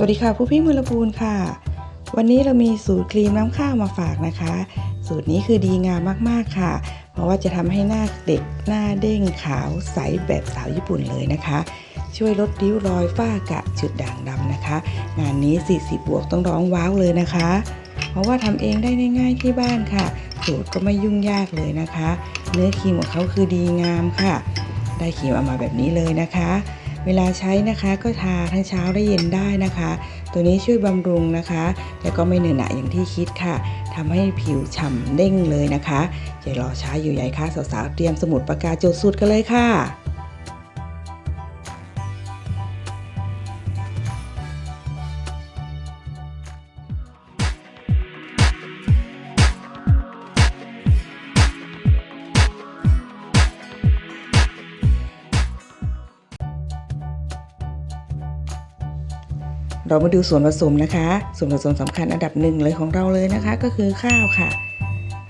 สวัสดีค่ะผู้พี่มือละพูนค่ะ วันนี้เรามีสูตรครีมน้ำข้าวมาฝากนะคะ สูตรนี้คือดีงามมากๆค่ะ เพราะว่าจะทำให้หน้าเด็กหน้าเด้งขาวใสแบบสาวญี่ปุ่นเลยนะคะ ช่วยลดริ้วรอยฝ้ากระจุดด่างดำนะคะ งานนี้ 40 บวกต้องร้องว้าวเลยนะคะ เพราะว่าทำเองได้ง่าย ๆที่บ้านค่ะ สูตรก็ไม่ยุ่งยากเลยนะคะ เนื้อครีมของเขาคือดีงามค่ะ ได้ครีมออกมาแบบนี้เลยนะคะ เวลาใช้นะคะก็ทาทั้งเช้าและเย็นได้นะคะ ตัวนี้ช่วยบำรุงนะคะแล้วก็ไม่เหนอะหนะอย่างที่คิดค่ะทำให้ผิวฉ่ำเด้งเลยนะคะอย่ารอช้าอยู่ใหญ่ค่ะสาวๆเตรียมสมุดปากกาจดสูตรกันเลยค่ะ เรามาดูส่วนผสมนะคะ ส่วนผสมสำคัญอันดับหนึ่งเลยของเราเลยนะคะ ก็คือข้าวค่ะ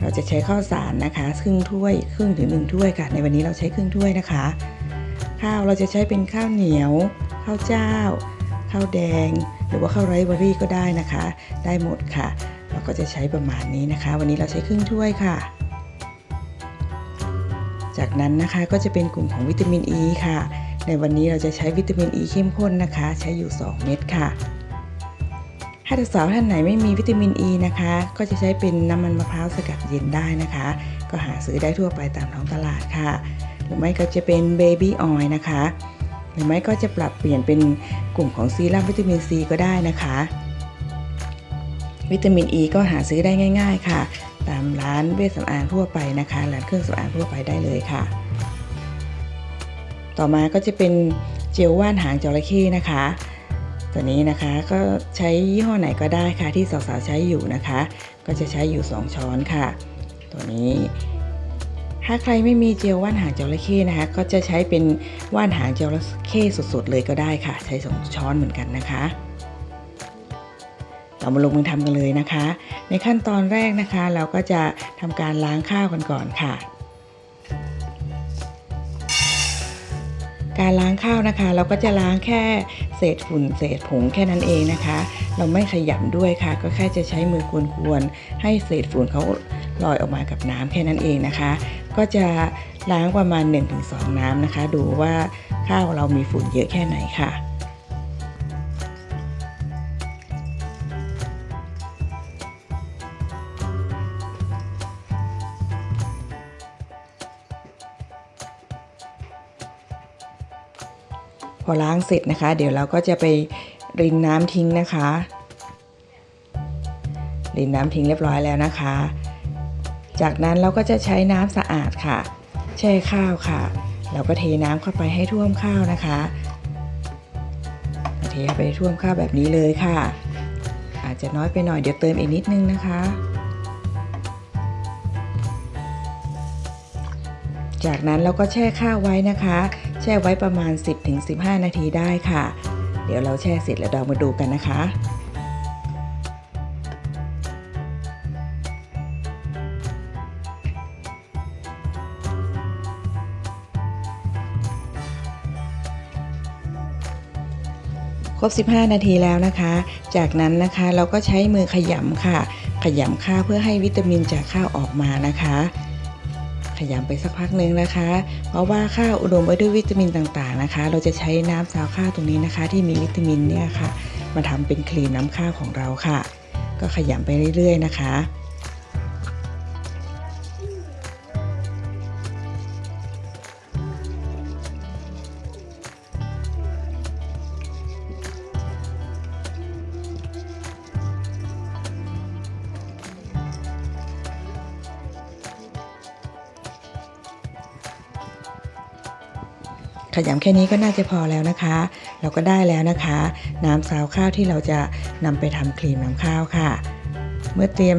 เราจะใช้ข้าวสารนะคะ ครึ่งถ้วยครึ่งถึงหนึ่งถ้วยค่ะ ในวันนี้เราใช้ครึ่งถ้วยนะคะ ข้าวเราจะใช้เป็นข้าวเหนียว ข้าวเจ้า ข้าวแดง หรือว่าข้าวไรซ์เบอรี่ก็ได้นะคะ ได้หมดค่ะ เราก็จะใช้ประมาณนี้นะคะ วันนี้เราใช้ครึ่งถ้วยค่ะ จากนั้นนะคะก็จะเป็นกลุ่มของวิตามินอ e ีค่ะในวันนี้เราจะใช้วิตามินอ e ีเข้มข้นนะคะ ใช้อยู่ 2 เม็ดค่ะ ถ้าสาวท่านไหนไม่มีวิตามินอ e ีนะคะ ก็จะใช้เป็นน้ำมันมะพร้าวสกัดเย็นได้นะคะ ก็หาซื้อได้ทั่วไปตามท้องตลาดค่ะ หรือไม่ก็จะเป็นเบบี้ออยล์นะคะ หรือไม่ก็จะปรับเปลี่ยนเป็นกลุ่มของซีรั่มวิตามินซีก็ได้นะคะ วิตามินอ e ีก็หาซื้อได้ง่าย ๆ ค่ะ ตามร้านเวชสำอางทั่วไปนะคะร้านเครื่องสำอางทั่วไปได้เลยค่ะ ต่อมาก็จะเป็นเจลว่านหางจระเข้นะคะ ตัวนี้นะคะก็ใช้ยี่ห้อไหนก็ได้ค่ะที่สาวๆใช้อยู่นะคะ ก็จะใช้อยู่ 2 ช้อนค่ะ ตัวนี้ถ้าใครไม่มีเจลว่านหางจระเข้นะคะ ก็จะใช้เป็นว่านหางจระเข้สดๆเลยก็ได้ค่ะ ใช้สองช้อนเหมือนกันนะคะ เรามาลงมือทำกันเลยนะคะ ในขั้นตอนแรกนะคะ เราก็จะทำการล้างข้าวกันก่อนค่ะ การล้างข้าวนะคะ เราก็จะล้างแค่เศษฝุ่นเศษผงแค่นั้นเองนะคะ เราไม่ขยำด้วยค่ะ ก็แค่จะใช้มือกวนๆให้เศษฝุ่นเขาลอยออกมากับน้ำแค่นั้นเองนะคะ ก็จะล้างประมาณ 1-2 น้ำนะคะ ดูว่าข้าวเรามีฝุ่นเยอะแค่ไหนค่ะ อล้างเสร็จนะคะ เดี๋ยวเราก็จะไปรินน้ำทิ้งนะคะ รินน้ำทิ้งเรียบร้อยแล้วนะคะ จากนั้นเราก็จะใช้น้ำสะอาดค่ะ แช่ข้าวค่ะ เราก็เทน้ำเข้าไปให้ท่วมข้าวนะคะ เทไปท่วมข้าวแบบนี้เลยค่ะ อาจจะน้อยไปหน่อยเดี๋ยวเติมอีกนิดนึงนะคะ จากนั้นเราก็แช่ข้าวไว้นะคะ แช่ไว้ประมาณ 10-15 นาทีได้ค่ะ เดี๋ยวเราแช่เสร็จแล้วเรามาดูกันนะคะครบ 15 นาทีแล้วนะคะ จากนั้นนะคะเราก็ใช้มือขยำค่ะ ขยำข้าวเพื่อให้วิตามินจากข้าวออกมานะคะ ขยำไปสักพักหนึ่งนะคะ เพราะว่าข้าวอุดมไปด้วยวิตามินต่างๆนะคะ เราจะใช้น้ำซาวข้าวตรงนี้นะคะ ที่มีวิตามินเนี่ยค่ะ มาทำเป็นครีมน้ำข้าวของเราค่ะ ก็ขยำไปเรื่อยๆนะคะ ขยำแค่นี้ก็น่าจะพอแล้วนะคะ เราก็ได้แล้วนะคะ น้ำซาวข้าวที่เราจะนำไปทำครีมน้ำข้าวค่ะ เมื่อเตรียม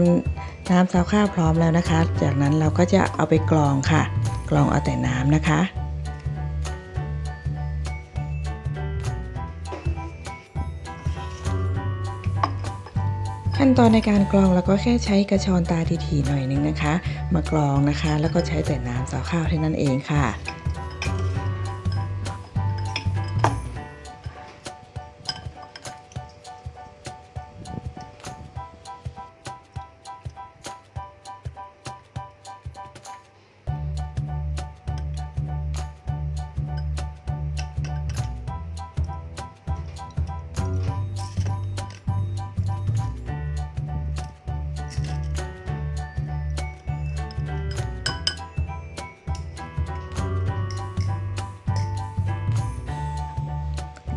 น้ำซาวข้าวพร้อมแล้วนะคะ จากนั้นเราก็จะเอาไปกรองค่ะ กรองเอาแต่น้ำนะคะขั้นตอนในการกรองเราก็แค่ใช้กระชอนตาทีๆหน่อยนึงนะคะ มากรองนะคะ แล้วก็ใช้แต่น้ำซาวข้าวเท่านั้นเองค่ะ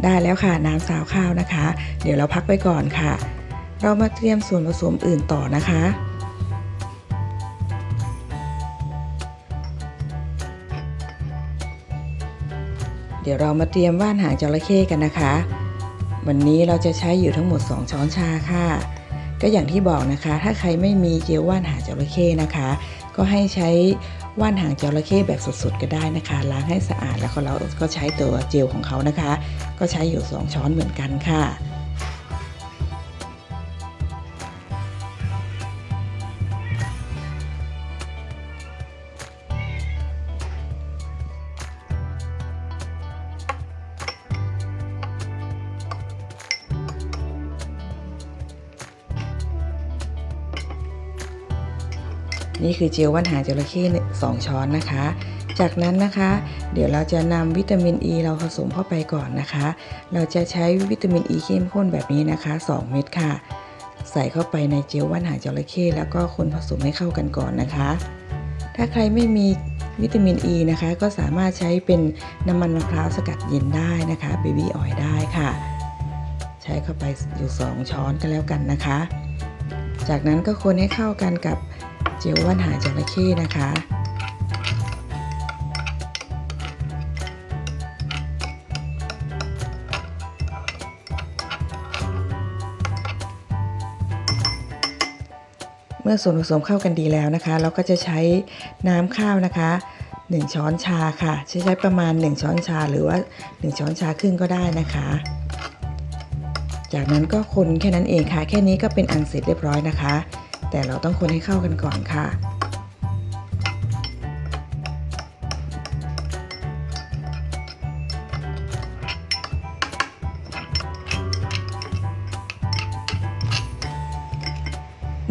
ได้แล้วค่ะน้ำซาวข้าวนะคะ เดี๋ยวเราพักไปก่อนค่ะ เรามาเตรียมส่วนผสมอื่นต่อนะคะเดี๋ยวเรามาเตรียมว่านหางจระเข้กันนะคะ วันนี้เราจะใช้อยู่ทั้งหมด 2 ช้อนชาค่ะ ก็อย่างที่บอกนะคะ ถ้าใครไม่มีเจลว่านหางจระเข้นะคะ ก็ให้ใช้ ว่านหางจระเข้แบบสดๆก็ได้นะคะล้างให้สะอาดแล้วก็เราก็ใช้ตัวเจลของเขานะคะ ก็ใช้อยู่ 2 ช้อนเหมือนกันค่ะ นี่คือเจลว่านหางจระเข้สองช้อนนะคะ จากนั้นนะคะ เดี๋ยวเราจะนำวิตามินอ e ีเราผสมเข้าไปก่อนนะคะ เราจะใช้วิตามินอ e ีเข้มข้นแบบนี้นะคะ 2 เม็ดค่ะ ใส่เข้าไปในเจลว่านหางจระเข้แล้วก็คนผสมให้เข้ากันก่อนนะคะ ถ้าใครไม่มีวิตามินอ e ีนะคะ ก็สามารถใช้เป็นน้ำมันมะพร้าวสกัดเย็นได้นะคะเบบี้ออยได้ค่ะ ใช้เข้าไปอยู่ 2 ช้อนก็แล้วกันนะคะ จากนั้นก็คนให้เข้ากันกับ เจลว่านหางจระเข้นะคะ เมื่อส่วนผสมเข้ากันดีแล้วนะคะ เราก็จะใช้น้ำข้าวนะคะ1ช้อนชาค่ะ ใช้ใช้ประมาณ 1 ช้อนชาหรือว่า 1 ช้อนชาครึ่งก็ได้นะคะ จากนั้นก็คนแค่นั้นเองค่ะ แค่นี้ก็เป็นอันเสร็จเรียบร้อยนะคะ แต่เราต้องคนให้เข้ากันก่อนค่ะ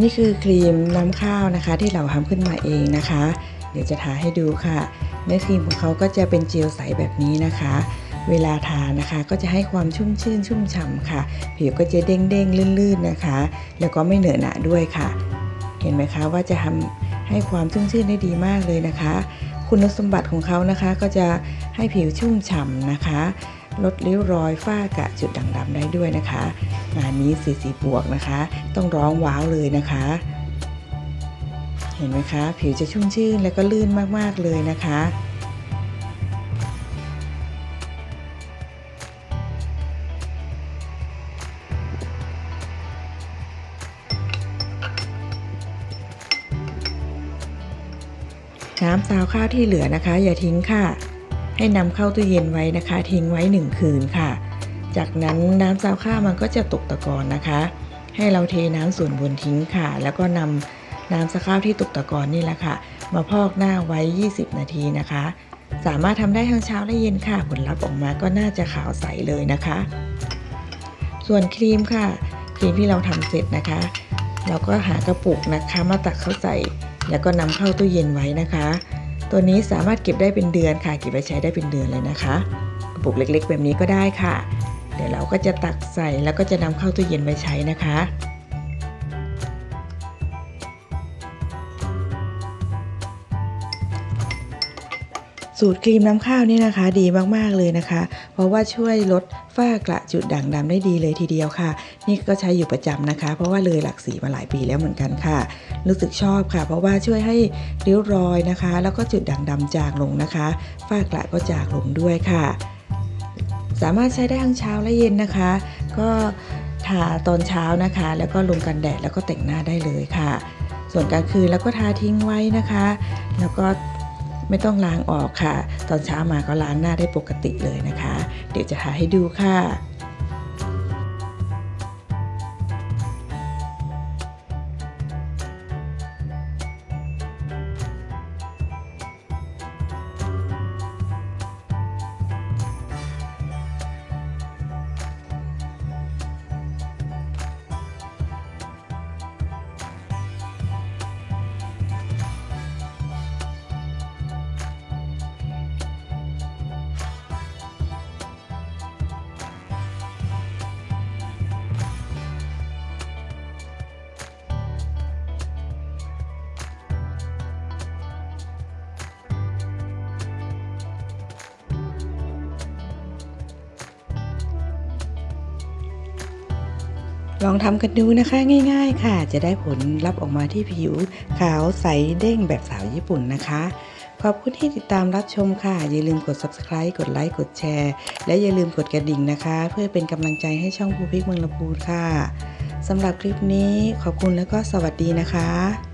นี่คือครีมน้ำข้าวนะคะที่เราทำขึ้นมาเองนะคะ เดี๋ยวจะทาให้ดูค่ะ เนื้อครีมของเขาก็จะเป็นเจลใสแบบนี้นะคะ เวลาทานะคะ ก็จะให้ความชุ่มชื่นชุ่มฉ่ำค่ะ ผิวก็จะเด้งเด้งลื่นๆนะคะ แล้วก็ไม่เหนอะหนะด้วยค่ะ เห็นไหมคะว่าจะทำให้ความชุ่มชื่นได้ดีมากเลยนะคะ คุณสมบัติของเขานะคะ ก็จะให้ผิวชุ่มฉ่ำนะคะลดริ้วรอยฝ้ากระจุดด่างดำได้ด้วยนะคะ งานนี้สีสีบวกนะคะ ต้องร้องว้าวเลยนะคะ เห็นไหมคะ ผิวจะชุ่มชื่นและก็ลื่นมากๆเลยนะคะ น้ำซาวข้าวที่เหลือนะคะ อย่าทิ้งค่ะ ให้นำเข้าตู้เย็นไว้นะคะ ทิ้งไว้ 1 คืนค่ะ จากนั้นน้ำซาวข้าวมันก็จะตกตะกอนนะคะ ให้เราเทน้ำส่วนบนทิ้งค่ะ แล้วก็นำน้ำซาวข้าวที่ตกตะกอนนี่แหละค่ะ มาพอกหน้าไว้ 20 นาทีนะคะ สามารถทำได้ทั้งเช้าและเย็นค่ะ ผลลัพธ์ออกมาก็น่าจะขาวใสเลยนะคะ ส่วนครีมค่ะ ครีมที่เราทำเสร็จนะคะ เราก็หากระปุกนะคะมาตักเข้าใส่ แล้วก็นำเข้าตู้เย็นไว้นะคะ ตัวนี้สามารถเก็บได้เป็นเดือนค่ะ เก็บไปใช้ได้เป็นเดือนเลยนะคะกระปุกเล็กๆ แบบนี้ก็ได้ค่ะ เดี๋ยวเราก็จะตักใส่แล้วก็จะนำเข้าตู้เย็นไปใช้นะคะ สูตรครีมน้ำข้าวนี่นะคะ ดีมากๆเลยนะคะ เพราะว่าช่วยลดฝ้ากระจุดด่างดำได้ดีเลยทีเดียวค่ะ นี่ก็ใช้อยู่ประจำนะคะ เพราะว่าเลยหลักสีมาหลายปีแล้วเหมือนกันค่ะ รู้สึกชอบค่ะ เพราะว่าช่วยให้ริ้วรอยนะคะ แล้วก็จุดด่างดำจางลงนะคะ ฝ้ากระก็จางลงด้วยค่ะ สามารถใช้ได้ทั้งเช้าและเย็นนะคะ ก็ทาตอนเช้านะคะ แล้วก็ลงกันแดดแล้วก็แต่งหน้าได้เลยค่ะ ส่วนกลางคืนแล้วก็ทาทิ้งไว้นะคะ แล้วก็ ไม่ต้องล้างออกค่ะ ตอนเช้ามาก็ล้างหน้าได้ปกติเลยนะคะ เดี๋ยวจะหาให้ดูค่ะ ลองทำกันดูนะคะง่าย ๆ ค่ะ จะได้ผลลัพธ์ออกมาที่ผิวขาวใสเด้งแบบสาวญี่ปุ่นนะคะ ขอบคุณที่ติดตามรับชมค่ะ อย่าลืมกด subscribe กดไลค์กดแชร์ และอย่าลืมกดกระดิ่งนะคะ เพื่อเป็นกำลังใจให้ช่องภูพิกเมืองลำพูนค่ะสำหรับคลิปนี้ขอบคุณแล้วก็สวัสดีนะคะ